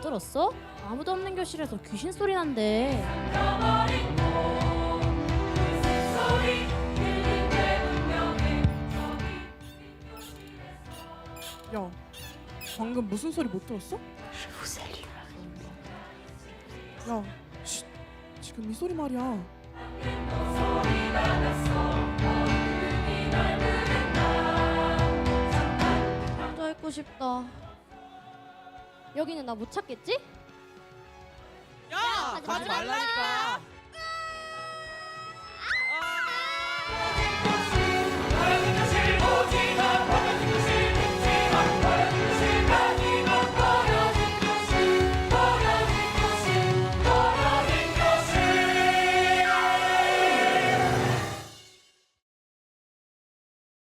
들었어? 아무도 없는 교실에서 귀신 소리 난대. 야, 방금 무슨 소리 못 들었어? 야, 쉿, 지금 이 소리 말이야. 또 읽고 싶다. 여기는 나 못 찾겠지? 야, 가지 말라니까.